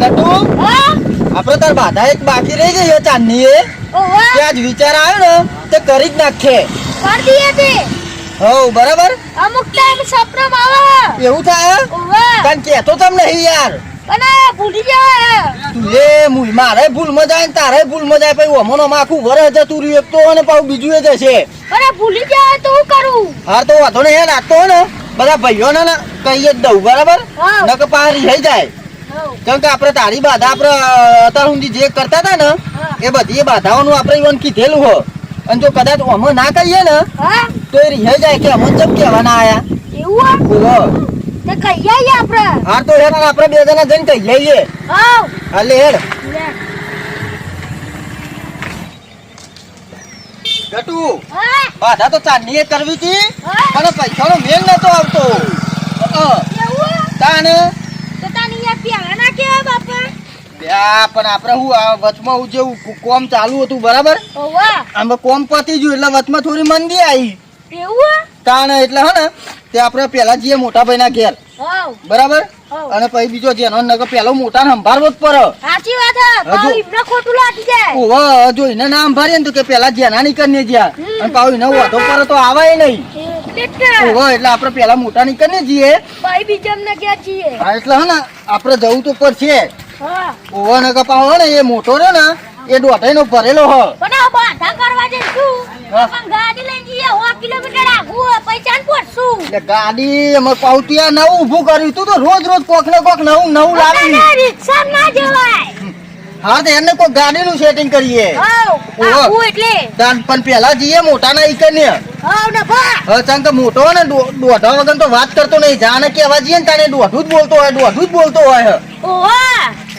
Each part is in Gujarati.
ગટુ હા? તાર બાધા એક બાકી રહી ગઈ ચાંદની એ તે આજ વિચાર આવ્યો ને તે કરી જ નાખે. કર દીએ તે. બરાબર? અમુક ટાઈમ સપનો આવે એવું થાય? કારણ કેતો તમ નહીં યાર. અને ભૂલી જવાય તું મુઈ મારે ભૂલમાં જાય ને તારે ભૂલમાં જાય પછી ઓમોનો આખું વરસ જતું રહ્યું એક તો અને પાછું બીજું એ જશે. અને ભૂલી જવાય તો હું કરું? તો વાંધો યાર રાખતો ને. બધા ભાઈઓ ને કહીએ જ દઉં બરાબર. નકર પાર રહી જાય. કેમ કે આપણે તારી બાધા આપણે અત્યાર સુધી જે કરતા હતા ને એ બધી બાધાઓનું આપણે ઈવન કીધેલું હો. અને જો કદાચ અમે ના કહીએ ને તો એ રિહાઈ જાય કે અમે ચમ કહેવાના આયા? એવું બોલો. તે કઈ આપણે. હાર તો હેડ આપણે બે જણા જઈને કહી લઈએ. હાલે હેડ. ગટુ બાધા તો ચાંદની કરવી હતી. પણ પૈસાનો મેલ નતો આવતો. તાને કેવા બાપા? બ્યા, પણ આપણે હું આ વચમાં હું જેવું કોમ ચાલુ હતું બરાબર? આમાં કોમ પતી ગયું એટલે વચમાં થોડી મંદી આવી. એવું? તાણે એટલે હે ને તે આપણે પેલા જઈએ મોટા ભાઈના ઘેર બરાબર? અને પછી બીજો જેનો નગર પેલો મોટા સંભાળવો જ પડે. સાચી વાત હજુ- ખોટું લાગી જાય. ઓવે જો એને ના સંભાળીએ ને તો કે પેલા જેના નીકળને જ્યાં. અને પાછું એને વધો પડે તો આવે નહીં. એટલે આપણે પેલા મોટા નીકળને જઈએ. ભાઈ બીજા ને ક્યાં છીએ હા, એટલે હે ને આપણે જવું તો પડશે. હા. ને ને એ મોટો રહ્યો ને એ દોઢાઈ નો ભરેલો હ. પણ આ બાધા કરવા જઈશું. હા. પણ ગાડી લઈને જઈએ સો કિલોમીટર આગું પૈસા પહોંચશું એટલે ગાડી અમે પાછું ત્યાં નવું ઊભું કર્યું તું તો રોજ રોજ કોક ને કોક નવું નવું લાવી રિક્ષા ના જવાય. હા તો એને કોઈ ગાડીનું સેટિંગ કરીએ. એટલે. પણ પેલા જઈએ મોટા ના ઈકર ને ચાલ મોટો ને દોઢા વગર તો વાત કરતો નહીં. જાને કેવા જઈએ ને તાને દોઢું જ બોલતો હોય દોઢું જ બોલતો હોય.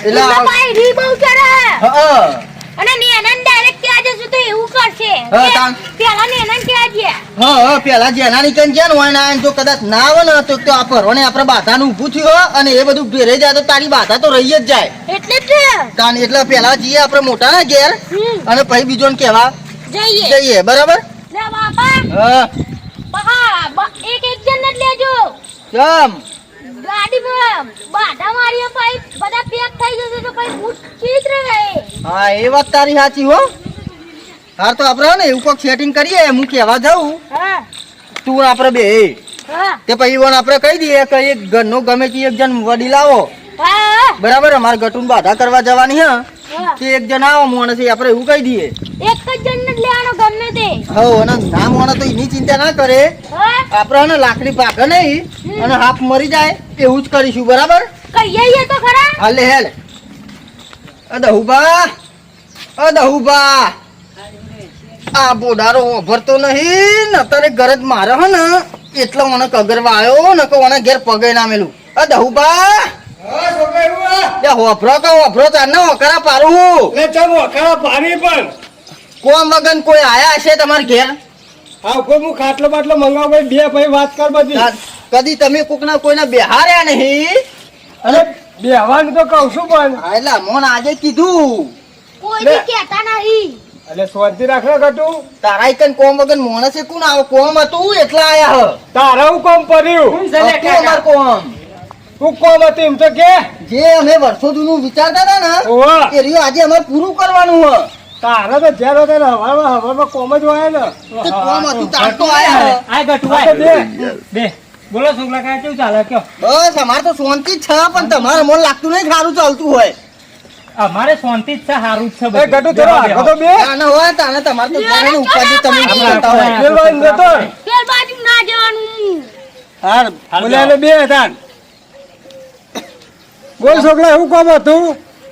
એટલે એટલે આ- ભાઈ રી બહુ ચડે હા અને નેનન ડાયરેક્ટ ત્યાં જશું તો એવું કરશે હા, તાન. પેલા નેનન ત્યાં ગયા? હા હા પેલા જેના નીકળ ગયા ને હોય જો કદાચ ના આવે ને તો તો આ ભરવાને આપણે બાધાનું ઊભું થયું અને એ બધું ભેરે જાય તો તારી બાધા તો રહી જ જાય. એટલે જ. તાન એટલે પેલા જઈએ આપણે મોટાના ઘેર અને પછી બીજો કહેવા જઈએ. જઈએ બરાબર? લે બાપા. હા. બહા એક એક જણ જ લેજો. ચમ ગાડીમાં બાધા મારીએ ભાઈ બધા પેક થઈ જશે તો ભાઈ ભૂત ચિત્ર રહે. હા એ વાત તારી સાચી હો. હા તો આપણે ને એવું કોઈક સેટિંગ કરીએ હું કહેવા જાઉં. તું આપણે બે. તે પછી વન આપણે કહી દઈએ કે એક ઘરનો ગમે તે એક જણ વડી લાવો. બરાબર અમારે ગટુન બાધા કરવા જવાની હે. કે એક જણ આવો મોણસ આપણે એવું કહી દઈએ. એક જ જણ જ લેવાનો ગમે તે. હવ અને ના મોણે તો એની ચિંતા ના કરે. આપણે ને લાકડી પાકે નહીં અને હાફ મરી જાય એવું જ કરીશું બરાબર? કહીએ તો ખરા. હાલે હેલ. અ દહુબા અ દહુબા આ બોડારો ભરતો નહીં. ને અત્યારે ગરજ મારે હે ને. એટલે મને કગરવા આવ્યો ને કે મને ઘેર પગે ના મેલું. અ દહુબા. લે હોભરો કે હોભરો તારને હોકરા પારું હું. કોમ વગન કોઈ આયા હશે તમારા ઘેર? ખાટલો બાટલો મંગાવ ભાઈ બે ભાઈ વાત કર બધી. તાર- કદી તમે કોકના કોઈના બેહાર્યા નહીં. અરે બેહવાનું તો કહું છું પણ. હા, એટલે મોન આજે કીધું. કોઈ લે. નહીં. એટલે શાંતિ રાખ ને ગટુ તારા એક કોમ વગર મોણસે કોણ આવો? કોમ હતું એટલા આયા હ. તારા હું કોમ પડ્યું? તું અમાર કોમ. તું કોમ હતું એમ તો કે? જે અમે વર્ષો જૂનું વિચારતા હતા ને એ રહ્યું આજે અમારે પૂરું કરવાનું હ. તારા તો જ્યારે ત્યારે હવામાં હવામાં કોમ જ હોય ને. કોમ હતું તાર તો આયા હ. આ ગટુ બે. બે. બોલો છોકરા કાંઈ કેવું ચાલે કયો? બસ અમારે તો શાંતિ જ છે પણ તમારે મન લાગતું નહીં સારું ચાલતું હોય. અમારે શાંતિ જ છે સારું જ છે એ બધું. ગટુ ચલો આખો તો બે. તાને હોય તાને તમારે તો જાણે ઉપાધિ તમે કરતા હોય પેલ બાજુ ના જવાનું. હાર હાલ બોલે એને બે હતા બોલ છોકરા એવું કોમ હતું?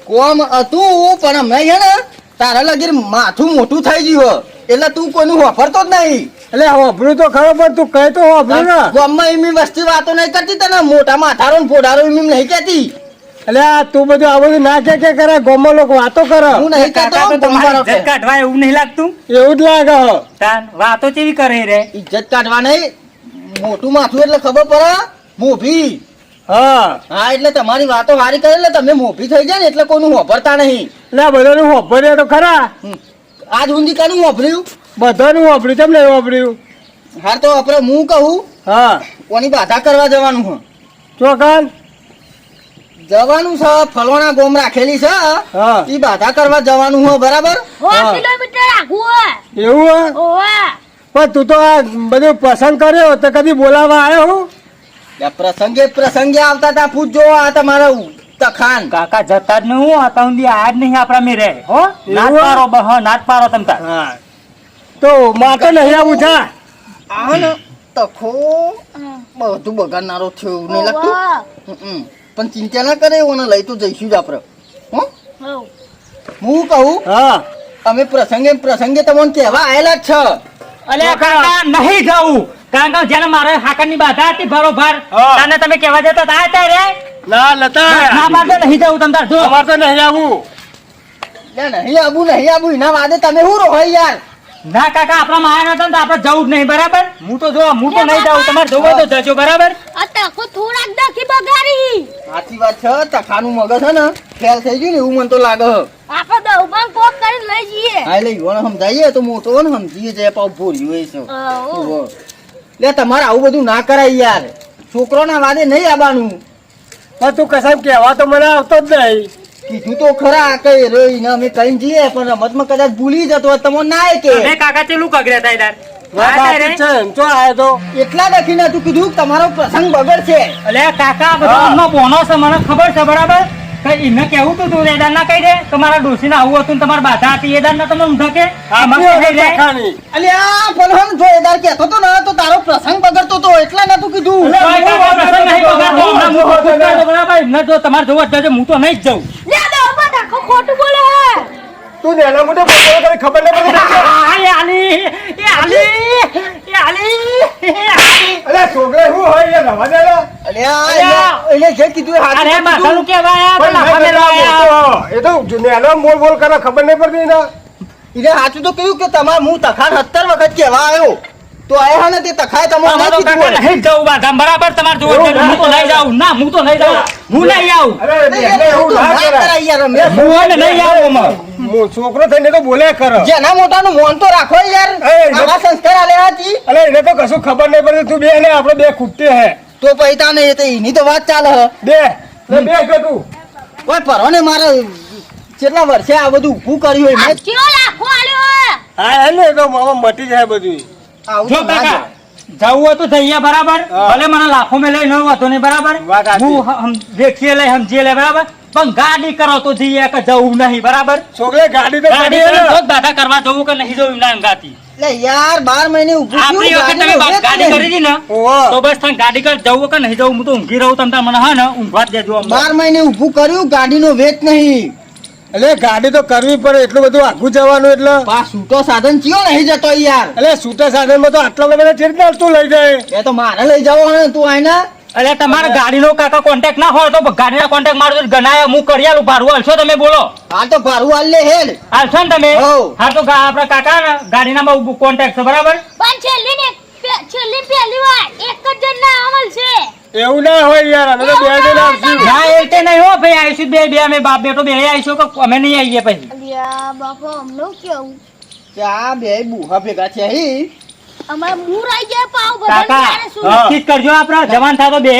કોમ હતું પણ અમે છે ને તારા લગીર માથું મોટું થઈ ગયું એટલે તું કોઈનું વાપરતો જ નહીં. એટલે વાપરું તો ખરો પણ તું કહે તો હોભળું ને. ગામમાં એમની વસ્તી વાતો નહીં કરતી તને. મોટા માથારો ફોડારો એમ નહીં કહેતી. એટલે આ તું બધું આ બધું ના કે કે કરે ગોમો લોકો વાતો કરે. હું નહીં કાકા તો તમારી ઇજ્જત કાઢવા એવું નહીં લાગતું? એવું જ લાગે હો. તાન વાતો કેવી કરે રે? ઇજ્જત કાઢવા નહીં. મોટું માથું એટલે ખબર પડે. મોભી હા. હા એટલે તમારી વાતો વારી કરે એટલે તમે મોભી થઈ જાય ને એટલે કોઈનું વાપરતા નહીં. ના બધાનું હોભળ્યા તો ખરા. આજ સુધી કાનું વાપર્યું બધાનું હોભર્યું. તમને નહીં હા હાર તો આપણે હું કહું હા. કોની બાધા કરવા જવાનું હું? ચોકન જવાનું છે ફલવાના ગોમ રાખેલી છે. હા. ઈ બાધા કરવા જવાનું હો બરાબર? કિલોમીટર આઘું એવું હે? પણ તું તો આ બધું પસંદ કર્યો તો કદી બોલાવા આવ્યો હું? પ્રસંગે પ્રસંગે આવતા તા પૂછજો આ તમારા તખાન. કાકા જતા જ નહીં હું હતા ઊંધી આજ નહીં આપણા મેં રહે હો? એવું? પારો બ- હા નાટ પારો તમ તાર. હા. તો માટે નહીં આવું જા. આ ને તખો બધું બગાડનારો થયો નહીં લાગતું? હમ. પણ ચિંતા ના કરે ઓને લઈ તો જઈશું જ આપણે. હો? હો હું કહું હા. અમે પ્રસંગે પ્રસંગે તમને કહેવા આવેલા જ છે. અલે કાકા નહીં જવું. કારણ કે જેને મારે હાકરની બાધા હતી બરોબર હા. તને તમે કહેવા જતા તા હતા રે? ના લતા ના બાધા નહીં જવું તમ તાર જો. અમાર તો નહીં આવું. નહીં આવું નહીં આવું એના વાદે તમે શું રહો યાર? ના કાકા આપણા માયા નતા ને તો આપણે જવું જ નહીં બરાબર? હું તો જો હું તો નહીં જાઉં તમારે જવું તો જજો બરાબર? આ તકો થોડાક દખી બગાડી. સાચી વાત છે તખાનું મગજ છે ને ફેલ થઈ ગયું ને એવું મને તો લાગે. આપણે દઉબાન કોક કરીને લઈ જઈએ. હા એટલે યુવાને સમજાઈએ તો મોટો ને સમજીએ છે પાવ ભૂલ્યું હોય છે. લે તમારે આવું બધું ના કરાય યાર. છોકરોના વાદે નહીં આવવાનું તું કસાબ કહેવા તો મને આવતો જ નહીં. કીધું તો ખરા કઈ રોઈને અમે કઈ જઈએ પણ રમતમાં કદાચ ભૂલી જતો હોય તમને ના કે. તમે કાકા ચેલું કગડ્યા તા ઈદાર? વાત આયા છે એમ તો આયો તો? એટલા લખીને તું કીધું તમારો પ્રસંગ બગડશે. અલે કાકા બધો બોનો છે મને ખબર છે બરાબર? કઈ એને કેવું તું તું એદાર ના કહી દે તમારા ડોસી ને આવું હતું તમારે બાધા હતી એદાર ના તમે ઊંધા કે અલે આ ફલહન જો એદાર કહેતો તો ના તો તારો પ્રસંગ બગડતો તો એટલે નતું કીધું તો પ્રસંગ નહીં બગાડતો. બરાબર એમને જો તમારે જોવા જજો. હું તો નહીં જ જાઉં ખોટું બોલે તું નેના મોટો ખબર નહીં પડે આ, આલી, આલી, આલી, એ આલી. અરે છોકરા શું હોય યાર રવા દે. એટલે જે કીધું એ અરે આયા. કરતા, એ તો નેનો મોલ બોલ કરે ખબર નહીં પડતી ને સાચું તો કહ્યું કે તમારે હું તખાન સત્તર વખત કહેવા આવ્યો. તો આયા ને તે તખાય તમારે ના અમારો કાકા. નહીં જવું બાધામ, બરાબર તમારે જો હું તો નહીં જાઉં ના હું તો નહીં જાઉં હું નહીં આવું. અરે બેને એવું ના કરાય. યાર રમેશ. હું નહીં આવું અમારે. મો- છોકરો થઈને તો બોલે કરો. જેના મોટાનું મોન તો રાખો યાર. આવા સંસ્કાર આલ્યા હતી અરે એને તો કશું ખબર નહીં પડતી તું બે ને આપણે બે ખૂટતે હે. તો પૈતા ને એ તો એની તો વાત ચાલે હે. બે બે કે તું. ઓય પરો ને મારે કેટલા વર્ષે આ બધું ઊભું કર્યું હોય મેં ચિયો લાખો આલ્યો હા? હે ને એ તો મામા મટી જાય બધું જો કાકા જવું હોય તો જઈએ બરાબર. ભલે મને લાખો મેં લઈ ન હતો નહીં બરાબર. હું દેખીએ લઈ સમજીએ લઈ બરાબર. પણ ગાડી કરો તો જઈએ કે જવું નહીં બરાબર. છોકરે ગાડી તો ગાડી ને. બાધા કરવા જવું કે નહીં જવું ના ગાતી યાર બાર મહિને આપણી વખત તમે ગાડીનો બા- વેગ ગાડી કરી હતી ને તો બસ તમે ગાડી કર જવું કે નહીં જવું હું તો ઊંઘી રહું તમને મને હા ને ઊંઘવા દેજો. બાર મહિને ઊભું કર્યું ગાડીનો વેચ નહીં. એટલે ગાડી તો કરવી પડે એટલું બધું આઘું જવાનું એટલે. પા છૂટો સાધન ચિયો નહીં જતો યાર. એટલે છૂટા સાધનમાં તો આટલા બધા ચેર તું લઈ જાય. એ તો મારે લઈ જવો હોય ને તું આઈને અરે તમારા ગાડીનો કાકા કોન્ટેક્ટ ના હોય તો ગાડીના કોન્ટેક્ટ મારો ગણાય હું કરી આલું ભાડું હાલશો તમે બોલો. હાલ તો ભારું હાલ લે હેડ. હાલશો ને તમે. હા તો આપડા આપણા કાકા ને ગાડીના બહુ કોન્ટેક્ટ છે બરાબર? પણ છેલ્લી ને. પે- છેલ્લી પહેલી વાર એક જ જણના અમલ છે. એવું ના હોય યાર અમે તો બે જણ આવશું ના એ નહીં હો ભાઈ આવીશું બે બે અમે બાપ બેટો બે આવીશું કે અમે નહીં આવીએ પછી? અલ્યા અમને કેવું? કે આ બે બુહા ભેગા છે હી. અમારે મૂર આઈ જાય પાવ બધા કાકા ત્યારે શું? હા. નક્કી જ કરજો આપણા જવાન થાય બે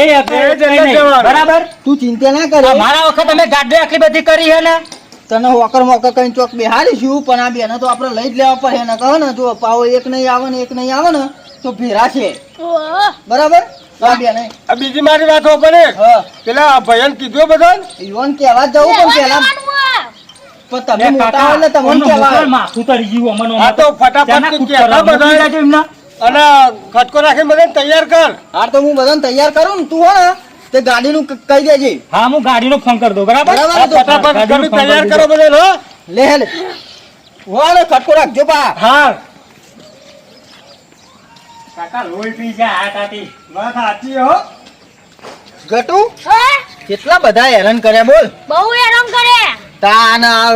બરાબર? તું ચિંતા ના કરે. મારા વખત અમે ગાડી આખી બધી કરી હે ને. તને વોકર મોકર કઈ ચોક બેહાડીશું પણ આ બેને તો આપણે લઈ જ લેવા પડે ને. કહો ને જો પાવો એક નહીં આવે ને એક નહીં આવે ને. તો ભેરા છે. બરાબર? આ બેને. આ બીજી મારી વાત હો હા. પેલા ભયન કીધું બધા યુવાન કેવા જવું પણ પેલા જવાનું પણ હે. તમે મોટા એટલે તમને કહેવાય. માથું તળી ગયું અમને હા તો ફટાફટ ત્યાંના તું કૂતરા કહેતા બધા. મોકલી અને ખટકો બધાને તૈયાર કર. હાર તો હું બધાને તૈયાર કરું ને તું હો ને તે ગાડીનું કહી દેજે. હા હું ગાડીનો ફોન કરી દઉં બરાબર. ફટાફટ તૈયાર કરો બધા હો. લે લે. હો ને ખટકો રાખજો પા હા. કાકા લોહી પી જાય આ તાતી. વાત સાચી હો. ગટુ કેટલા બધા હેરાન કર્યા બોલ. બહુ હેરાન કરે. તાન આ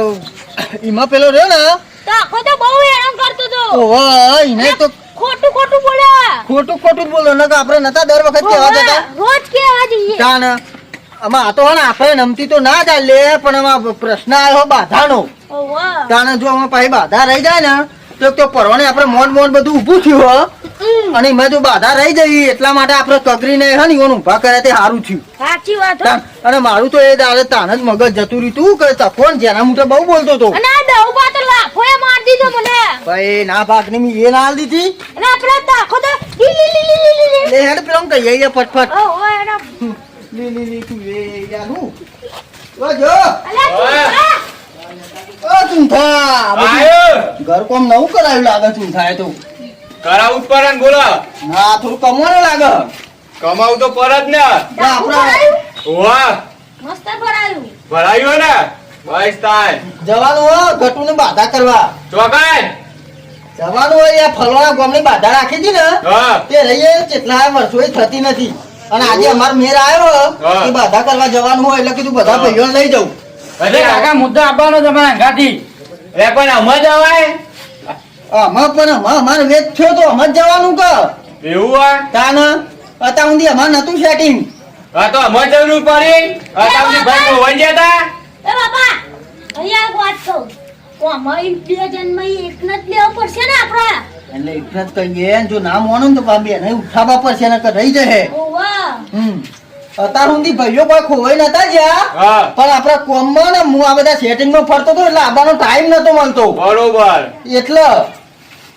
ઈમાં પેલો રહ્યો ને? તો આખો તો બહુ હેરાન કરતો તો ઓહો એને તો ખોટું ખોટું બોલે ખોટું ખોટું બોલો ને આપણે નતા દર વખત કહેવા જતા રોજ કેવા જઈએ તાન આમાં આ તો હે આપણે નમતી તો ના ચાલે પણ આમાં પ્રશ્ન આવ્યો બાધાનો. તાને જો આમાં પાછી બાધા રહી જાય ને તો તો પરવાને આપણે મોન મોન બધું ઊભું થયું. અને એમાં જો બાધા રહી જઈ એટલા માટે આપણે કગરીને હે ને ઊભા કરે તે સારું થયું. સાચી વાત અને મારું તો એ દાડે તાન જ મગજ જતું રહ્યું. તું કે તકોન જેના મુઠે બહુ બોલતો હતો? અને આ દહુબા લાફોએ માર દીધો મને. ભાઈ ના ભાગની મેં એ ના આલ દીધી. અને આપણે દાખો તો લી લી લી લી લી લી. લે. હેડ પેલો કહીએ ફટફટ. ઓ, ઓ, એના- લી લી લી તું એ યાર હું ઓ જો. અલ્યા, તું, આ. ઓ ચૂંથા. બધું આયો. ઘર કોમ નવું કરાયું લાગે ચૂંથા એ તો. કરાવું જ પડે ને બોલો. ના થોડું કમવાનું લાગે. કમાવું તો પર જ ને. વાહ. મસ્ત ભરાયું. ભરાયું ને? બસ થાય જવાનું હો ઘટુને બાધા કરવા. ચોકાય. જવાનું હોય યાર ફલવાના ગામની બાધા રાખી હતી ને તે રહીએ કેટલા વર્ષો થતી નથી. અને આજે અમાર મેર આવ્યો એ બાધા કરવા જવાનું હોય એટલે કીધું બધા ભાઈઓ લઈ જવું અરે કાકા મુદ્દો આપવાનો તમારા અંગાથી. રે પણ આમાં જવાય આમાં પણ આમાં અમારે વેચ થયો તો આમાં જ જવાનું કે એવું હોય તાન અત્યાર સુધી અમાર નતું સેટિંગ હા તો આમાં જરૂર પડી. હા તમને ભાઈ મોહન જતા એ બાપા! અહીંયા એક વાત કહું. ઓ અમારી બે જન્મ એક જ લેવો પડશે ને આપણે? એટલે એટલે જ કહીએ જો નામ ને તો બાબી એને ઉઠાવવા પડશે ને રહી જશે. ઓવા હમ. અત્યાર સુધી ભાઈઓ કોઈ ખોવાઈ નતા જ્યાં પણ આપણા કોમમાં ને હું આ બધા સેટિંગમાં ફરતો હતો એટલે આવવાનો ટાઈમ નતો મળતો બરોબર એટલે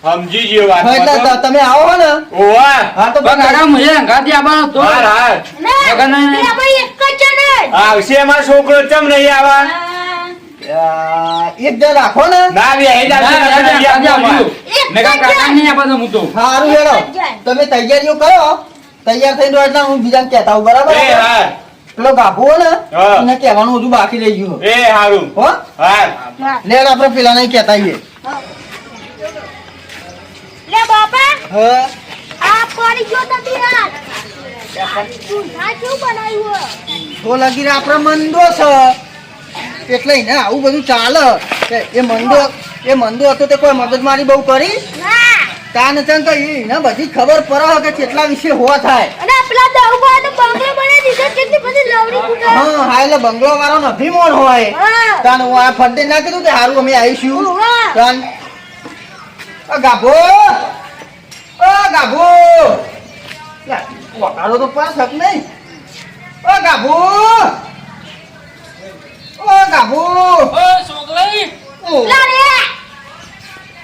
સમજી ગયો વાત એટલે તમે આવો ને ઓવા હા તો કાકા મુજે અંગાથી આપવાનો તો હા હા લગન એક જ ને આવશે અમારો છોકરો ચમ નહીં આવા એક જણ રાખો ને ના બે હે. એક મેં કાકા જ નહીં આપવાનો મુદ્દો સારું હેડો જ. તમે તૈયારીઓ કરો તૈયાર થઈને એટલે હું બીજાને કહેતા હું બરાબર? એ હાર. પેલો ગાભો ને એને કહેવાનું હજુ બાકી રહી ગયું એ હારું. હો. લેડ આપણે પેલા નહીં કહેતા આવીએ લે બાપા. હા? આ પડી ગયો નથી યાર ચૂંઠા કેવું બનાવ્યું તો લગી આપણે મંદો છે. એટલે ને આવું બધું ચાલે. કે એ મંદો એ મંદુ હતો તે કોઈ મગજમારી બહુ કરી? ના. તાન ચન તો એને બધી ખબર પડે કે કેટલા વિશે હોવા થાય. અને પેલા દહુબા તો બંગલો બનાવી દીધો કેટલી બધી લવડી કુટે હા હા એટલે બંગલો વાળાનો અભિમાન હોય. તાન હું આ ફંડે ના કીધું કે હારું અમે આવીશું. તાન અ ગાભો! અ ગાભો! લા, વગાડો તો પાસ હક નહીં. ઓ ગાભો! ઓ ગાભો! ઓ છોકરી ઓ લા રે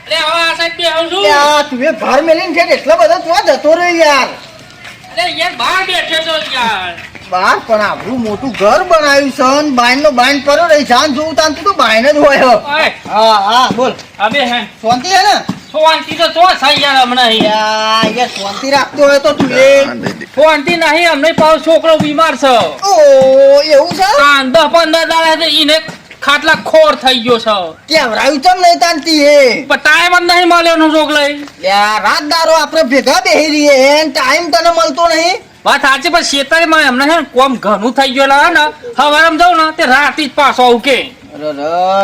અરે હવે આ સાઈડ બે આવું છું. યા તું એ મેલીને છે એટલો બધો તો જતો રહ્યો યાર. અરે યાર બહાર બેઠો તો યાર. બાર પણ આપણું મોટું ઘર બનાવ્યું છે ને બાઈન નો બાઈન પડ્યો રહી જાન જોવું તાન તું તો બાઈન જ હોય હો. હા હા બોલ. અબે હે શાંતિ હે ને? ફોનથી તો તો થઈ યાર હમણાં. યાર શાંતિ રાખતો હોય તો તું એ નહીં અમને પાછો છોકરો બીમાર છે. ઓ એવું છે? આમ દસ પંદર દાડા ઈને ખાટલા ખોર થઈ ગયો છે. કેવરાયું ચમ નહીં તાનતી હે? પણ ટાઈમ જ નહીં મળ્યો નો છોકરાએ લઈ રાત દારો આપણે ભેગા બેહી રહીએ એન ટાઈમ તને મળતો નહીં? વાત સાચી પણ શેતાળીમાં એમને છે ને કોમ ઘણું થઈ ગયેલા ને હવારમાં જાઉં ને તે રાતે જ પાછો આવું કે.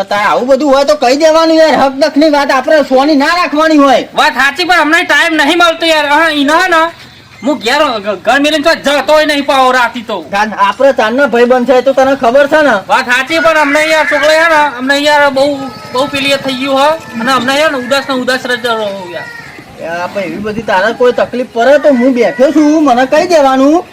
તારે આવું બધું હોય તો કહી દેવાનું યાર હક દખની વાત આપણે સોની ના રાખવાની હોય. વાત સાચી પણ અમને ટાઈમ નહીં મળતો યાર. હા ઈને ને હું ઘેર ઘર મેલીને તો જતોય નહીં પાવો રાતી તો. આપણે તારના ભાઈ બંધ છે તો તને ખબર છે ને? વાત સાચી પણ અમને યાર છોકરા યાર અમને યાર બહુ બહુ પેલી થઈ ગયું હો. અને અમને યાર ઉદાસ ને ઉદાસ જ રહો યાર. પણ એવી બધી તારે કોઈ તકલીફ પડે તો હું બેઠો છું મને કઈ દેવાનું.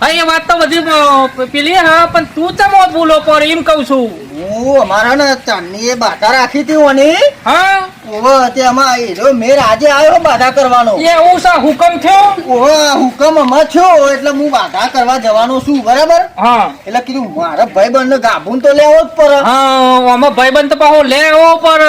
હા એ વાત તો બધી પેલી હા પણ તું ચમો ભૂલો પર એમ કહું છું. હું અમારા ને ચાંદની બાધા રાખી હતી ઓની? હા? ઓવે તેમાં એ જો મેર આજે આવ્યો બાધા કરવાનો. એ એવું છે હુકમ થયો? ઓવે હુકમ અમાર થયો એટલે હું બાધા કરવા જવાનો છું બરાબર? હા. એટલે કીધું મારા ભાઈ બંધ ગાભું તો લેવો જ પડે. હા ભાઈબંધ તો પાછો લેવો પર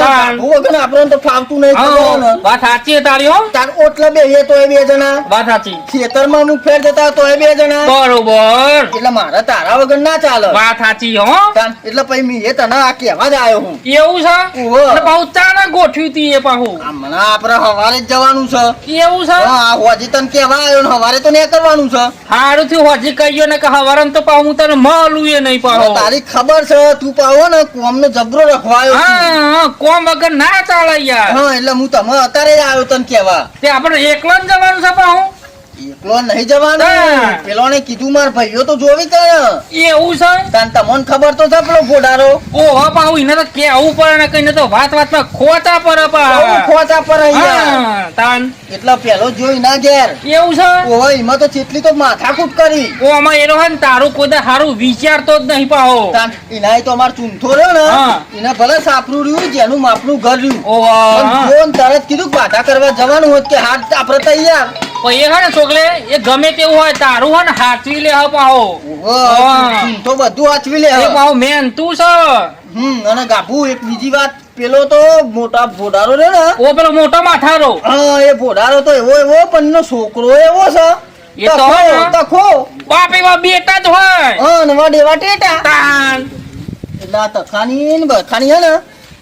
ગાભું વગર આપણને તો ફાવતું નહીં હા, વાત સાચી તારી હો. તાર ઓટલે બેહીએ તોય બે જણા. વાત સાચી. ખેતરમાં અમુક ફેર જતા તોય બે જણા. બરોબર. એટલે મારે તારા વગર ના ચાલે. વાત સાચી હો. તાન એટલે પછી મી એ તને આ કહેવા જ આવ્યો હું. એવું છે? એટલે બહુ પાછું ચાના ગોઠવ્યું તી એ પાછું હમણાં આપણે હવારે જ જવાનું છે. એવું છે? હા હોજી તને કેવા આવ્યો ને હવારે તો ને કરવાનું છે. હારું થયું હોજી કહ્યો ને કે હવારે તો પાછું હું તને મળું એ નહીં પાછો તારી ખબર છે તું પાવો ને કોમ ને જબરો રખવાયો. હા કોમ વગર ના ચાલે યાર. હા એટલે હું તમે અત્યારે જ આવ્યો તને કેવા તે આપણે એકલા જ જવાનું છે પાછું એકલો નહીં જવાનો. પેલો ને કીધું માર ભાઈઓ તો જોવી કે એવું છે? તન તમને ખબર તો છે પેલો ઘોડારો ઓહો પાહુ એને તો કેવું પડે ને કઈ તો વાત વાતમાં ખોટા પર ખોટા પર હા, તાન એટલા પેલો જોઈ ના ઘેર. એવું છે? ઓહો એમાં તો ચેટલી તો માથાકૂટ કરી. ઓ આમાં એનો હે ને તારું કોઈ હારું વિચારતો જ નહીં પાહો. તાન એનાય તો અમાર ચૂંથો રહ્યો ને એને ભલે સાપરું રહ્યું જેનું માપનું ઘર રહ્યું. ઓ હા. તરત કીધું કે બાધા કરવા જવાનું હોત કે હાથ આપણે તૈયાર. પણ એ હે ને છોકલે એ ગમે તેવું હોય તારું હે ને હાચવી લે પાહો. તો બધું હાચવી લે પાહો મેન તું છે. હમ અને ગાભુ એક બીજી વાત પેલો તો મોટા ભોડારો રે ને. ઓ પેલો મોટો માથારો. હા એ ભોડારો તો એવો એવો પણ છોકરો એવો છે. એ તો તખો, બાપી. બાપ બેટા જ હોય. હા ને વાડે વાટેટા તાન. એટલે આ તખાની ને બખાની હે ને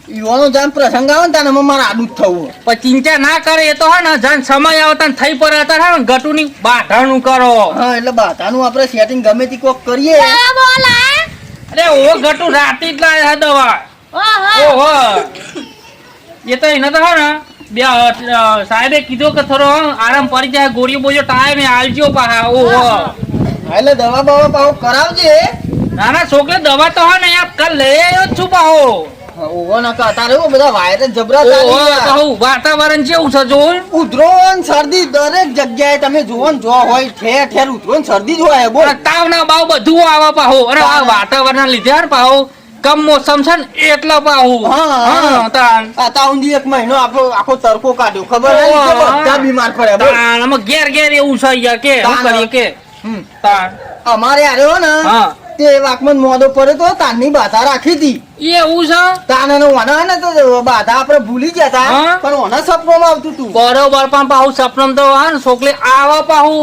યુવાનો જાન પ્રસંગ આવે ને તાને મારે આડું જ થવું પણ ચિંતા ના કરે એ તો હે ને જાન સમય આવતા થઈ પડે હતા હે ને ગટુની બાધાનું કરો. હા એટલે બાધાનું આપણે સેટિંગ ગમે તે કોક કરીએ. અરે ઓ ગટુ રાતી જ લાયા દવા. ઓહો. એ તો એને તો હે ને બે સાહેબે કીધો કે થોડો આરામ પડી જાય ગોળીઓ બોજો ટાઈમે આલજો પાહા ઓહો. હા, એટલે દવા બવા પાહો કરાવજે. ના ના છોકરે દવા તો હે ને યાર કાલ લઈ આવ્યો જ છું પાહો. તારે બધા વાયરસ જબરા ચાલી વાતાવરણ કેવું છે જો ઉધરો શરદી દરેક જગ્યાએ તમે જોવો ને જો હોય ઠેર ઠેર ઉધરો શરદી જ હોય બોલ. તાવ ના બાવ બધું આવા પાહો. અરે આ તાવ. વાતાવરણ લીધે પાહો. કમ મોસમ છે ને એટલા પાહુ. હા, આ તાઉંડી એક મહિનો આપણો આખો તડકો કાઢ્યો. ખબર નહીં બધા બીમાર બોલ. આમાં ઘેર ઘેર એવું છે યાર કે શું કરીએ કે? હમ. અમારે આર્યો ને હા. તે વાકમાં મોદો પડે તો તારની બાધા રાખી હતી. એવું છે? તાને ઓના ને તો બાધા આપણે ભૂલી ગયા હતા પણ ઓના સપનામાં આવતું તું. બરોબર પણ પાહુ સપનમ તો હા ને છોકરી આવા પાહુ.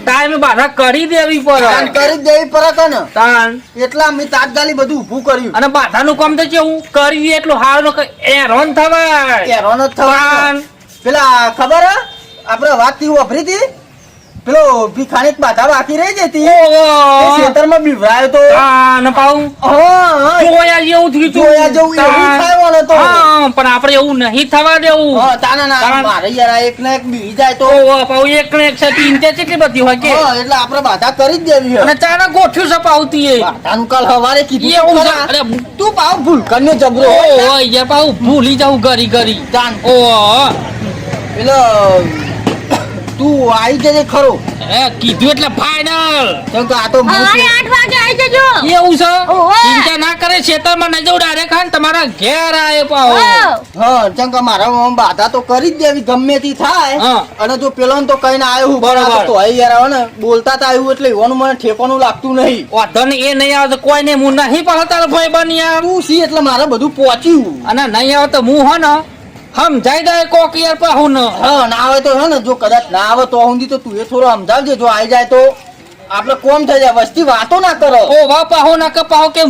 ટાઈમે બાધા કરી દેવી પડે. કરી દેવી પડે તો ને. તાન. એટલા અમે તાતગાલી બધું ઊભું કર્યું. અને બાધાનું કામ તો કેવું કરવી એટલું હારું ને કઈ હેરાન થવાય. એરોન જ થવાન પેલા ખબર આપડે વાતથી વાપરી હતી? પેલો એક બાધા બાકી રહી જતી ખેતરમાં બીવરાયો તો. તાન પાઉં. જોયા જેવું થયું જોયા જેવું એવું થાય તો. પણ આપણે એવું નહીં થવા દેવું. તાના ના મારે યાર એક ને એક બીવી જાય તો. ઓ પાહુ એક ને એક છે ચિંતા કેટલી બધી હોય કે? એટલે આપણે બાધા કરી જ દેવી અને છે ગોઠ્યું છે પાવતી એ. બાધાનું કાલ હવારે કીધું એવું અરે તું પાવ ભૂલકરનો જબરો હોય. ને. યાર પાઉં ભૂલી જાઉં ગરી ગરી તાન. ઓહો. પેલો તું આવી જજે ખરો. એ કીધું એટલે ફાઈનલ તો આ તો સવારે આઠ વાગે આવી જજો. એવું છે? ચિંતા ના કરે ખેતરમાં ન જવું ડાયરેક્ટ ખાન તમારા ઘેર આયે પાહો. હા. હા મારા આમ બાધા તો કરી જ દેવી ગમે તે થાય. અને જો પેલો તો કઈ ના આવ્યો બરાબર. તો અહીં યાર આવે ને બોલતા તા આવ્યું એટલે એવાનું મને ઠેકાણું લાગતું નહીં. વાંધો નહીં, એ નહીં આવે તો કોઈ નહીં હું નહીં પણ તારો ભાઈ બની યાર. તું સી એટલે મારે બધું પહોંચ્યું. અને નહીં આવે તો હું હો ને સમજાઈ દે કોક યાર પાહુ હું હા ના આવે તો હે ને જો કદાચ ના આવે તો સુધી તો તું એ થોડો સમજાવજે જો આવી જાય તો. આપણે કોમ થઈ જાય વસ્તી વાતો ના કરો. ઓ વા પાહો ના કે પાહો કે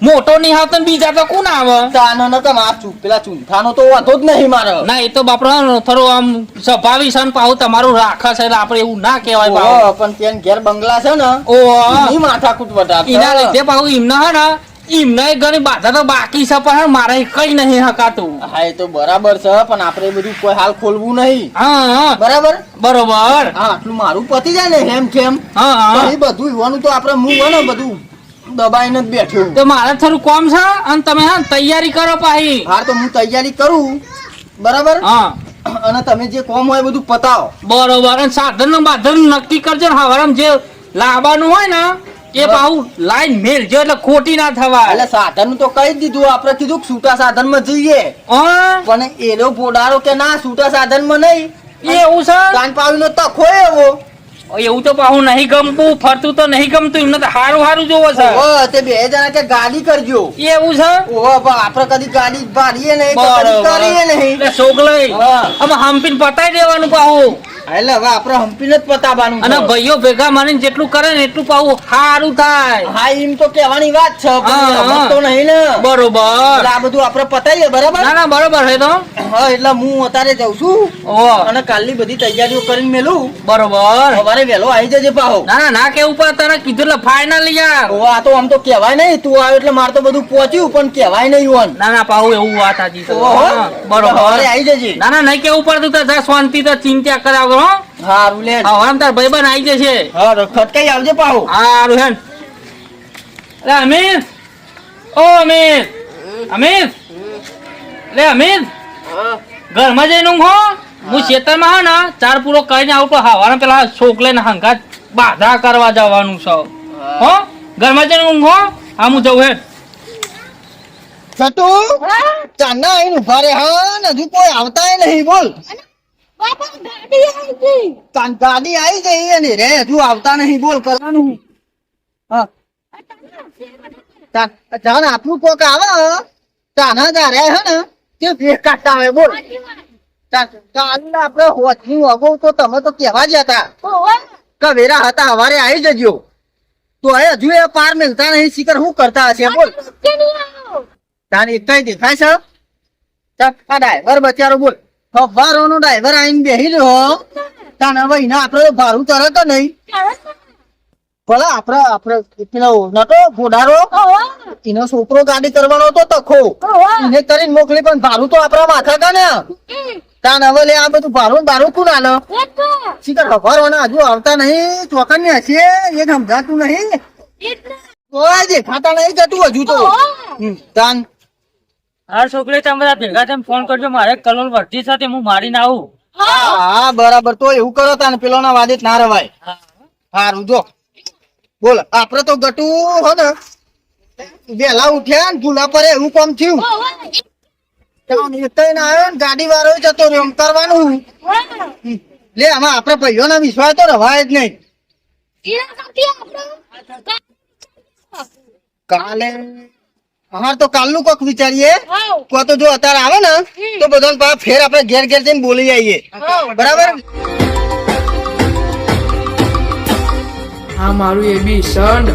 મોટો નહીં આવતો ને બીજા તો કોણ આવે? તાનો ન કે માર ચૂપ પેલા ચૂંથાનો તો વાંધો જ નહીં મારો. ના એ તો બાપરા થોડું આમ સ્વાભાવિક છે ને તમારું રાખે છે એટલે આપણે એવું ના કહેવાય પાહુ. પણ ત્યાં ઘેર બંગલા છે ને ઓ માથાકૂટ વધારે એના લીધે પાહુ એમના હે ને એમને ઘણી બાધા તો બાકી છે પણ મારે કઈ નહીં હકાતું. હા એ તો બરાબર છે પણ આપણે બધું કોઈ હાલ ખોલવું નહીં. હા હા. બરાબર? બરોબર. હા આટલું મારું પતી જાય ને હેમ ખેમ હા એ બધું યુવાનું તો આપણે મું હોય ને બધું દબાઈને જ બેઠ્યો તો મારે થોડું કોમ છે અને તમે હા તૈયારી કરો પાહી હા તો હું તૈયારી કરું. બરાબર? હા. અને તમે જે કોમ હોય બધું પતાવો. બરોબર અને સાધન બાધન નક્કી કરજો ને હવારમ જે લાવવાનું હોય ને એ પાહુ લાઈન મેલજો એટલે ખોટી ના થવા એટલે સાધન તો કહી દીધું આપણે કીધું છૂટા સાધનમાં જઈએ પણ એનો બોડારો કે ના છૂટા સાધનમાં નહીં. એવું છે? કાન પાવી નો તખો એવો. એવું તો પાહુ નહીં ગમતું ફરતું તો નહીં ગમતું એમને તો હારું હારું જોવો છે. તે બે જણા કે ગાડી કરજો. એવું છે? ઓ પણ આપણે કદી ગાડી ભાડીએ નહીં કરીએ નહીં. સોગલઈ. હવે હંપીને પતાઈ દેવાનું પાહુ એટલે હવે આપણે હંપીને જ પતાવવાનું અને. ભાઈઓ ભેગા મારીને જેટલું કરે ને એટલું પાવું સારું થાય. હા એમ તો કહેવાની વાત છે પણ હા. નહીં ને. બરોબર. આ બધું આપણે પતાવીએ બરાબર? ના ના બરોબર હે તો. હા એટલે હું અત્યારે જઉં છું અને કાલની બધી તૈયારીઓ કરીને મેલું. બરોબર. સવારે વહેલો આવી જજે પાહો. ના ના ના કેવું પડે તને કીધું એટલે ફાઇનલ યાર. ઓ આ તો આમ તો કહેવાય નહીં તું આવ્યો એટલે મારે તો બધું પહોંચ્યું પણ કહેવાય નહીં હોન ના ના પાહુ એવું વાત હા, બરોબર. આવી જજે. ના ના નહીં કેવું પડતું તો શાંતિ તો ચિંતા આવતો હો હારું લે. હવામ તાર ભાઈબંધ આવી જશે હા ખટકાઈ આવજે પાહો. હારું હેન. અરે અમીર. ઓ અમીર. અમીર. અરે અમીર. ઘરમાં જઈને ઊંઘો હું. ખેતરમાં હા ને ચાર પૂરો કરીને આવું તો હવાના પેલા છોકલે ને હંગાત બાધા કરવા જવાનું છો. હો. ઘરમાં જઈને ઊંઘો હા. હું જઉં હેડ છટુ ચાંદા આઈને ઊભા રે હા હજુ કોઈ આવતા નહીં બોલ. ગાડી આવી ગઈ અને રે, હજુ આવતા નહીં, બોલ, કરવાનું હા. આપણું કોક આવે તાના જ, રે, હે ને. તે ભેગ કાઢતા આવે, બોલ. આપડે હોતની અગાઉ તો તમે તો કેવા જ હતા. ઓવા કે વેરા હતા, હવારે આવી જજો. તો એ હજુ એ પાર મેલતા નહીં શિકર શું કરતા હશે, બોલ. તાને એકટાઈ દેખાય છે આ ડ્રાઈવર બચારો, બોલ. સવારો નો ડ્રાઈવર આઈને બેહી રહ્યો. તાને હવે એના આપણે ભાડું તરત નહીં. ભલે આપણે આપણે પેલો નતો ઘોડારો એનો છોકરો ગાડી કરવાનો હતો તખો. એને કરીને મોકલી પણ ભાડું તો આપણા માથા કા ને તાન હવે લે આ બધું ભાડું ભાડું કોણ આલો? એટલે શિખર હજુ આવતા નહીં? ચોકન ને હશે? એ સમજાતું નહીં? કોઈ દેખાતા નહીં જતું હજુ તો. તાન હા છોકરી તમે બધા ભેગા થઈને ફોન કરજો. મારે કલોલ વર્ધી સાથે હું મારીને આવું. હા. બરાબર. તો એવું કરો તાને પેલો ના વાદિત ના રવાય. સારું જો. બોલ આપડે તો ગટુ હો ને. વેલા ઉઠ્યા ને ભૂલા પર એવું કામ થયું. આવ્યો ને ગાડી વાળો જતો રહ્યો કરવાનું. લે આમાં આપડે ભાઈઓ ના વિશ્વાસ તો રવાય જ નહીં. કાલે હા તો કાલનું કોક વિચારીએ. કો તો જો અત્યારે આવે ને તો બધાને પાછા ફેર આપણે ઘેર ઘેર જઈને બોલી આવીએ બરાબર? આ મારું એબી સંડ